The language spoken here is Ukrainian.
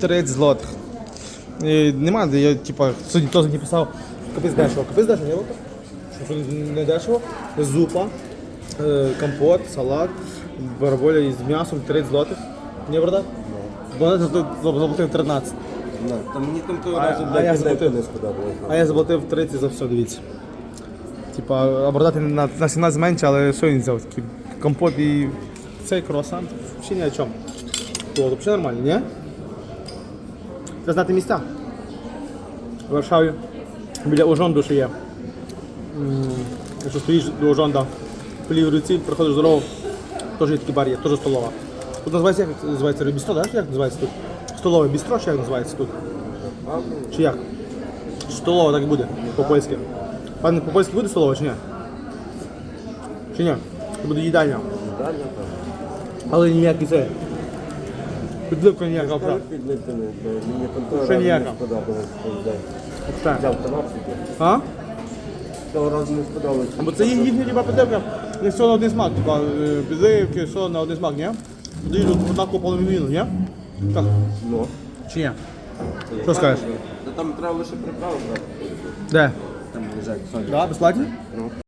30 злотих. І нема, я типа сьогодні теж не писав, капець дешево. Капець дешево, не було? Що не дешево? Зупа, е, компот, салат, бараболя із м'ясом 30 злотих. Не брата? Бо заплатив 13. Ну, Та мені там того А- разу а я заплатив. А я заплатив 30 за все, дивіться. Типа, обладати на, на 17 менше, але що він взяв? Компот і цей круасан. Взагалі ні о чому. То взагалі нормально, ні? Треба знати місця. В Варшаві біля Ожонду ще є. Якщо стоїш до Ожонда, по лівій руці, приходиш дорогу, теж є такий бар є, теж столова. Тут називається, як називається бістро, так? Як називається тут? Столове бістро, чи як називається тут? Чи як? Столова так і буде, по-польськи. Пане, по-польськи буде столова чи ні? Чи ні? Це буде їдальня. Але ніякий це. Підливка ніяка, бо мені там Ще ніяка. не сподобалось. той Взяв канап собі. А? Того разу не сподобалось. Бо це їх- їхня типа підливка, не все на один смак, типа е, підливки, все на один смак, ні? Дають однакову половину, ні? Так, Ну. чи ні? Що скажеш? Та там треба лише приправи брати. Де? Там лежать соня. Да, безплатні? Ну.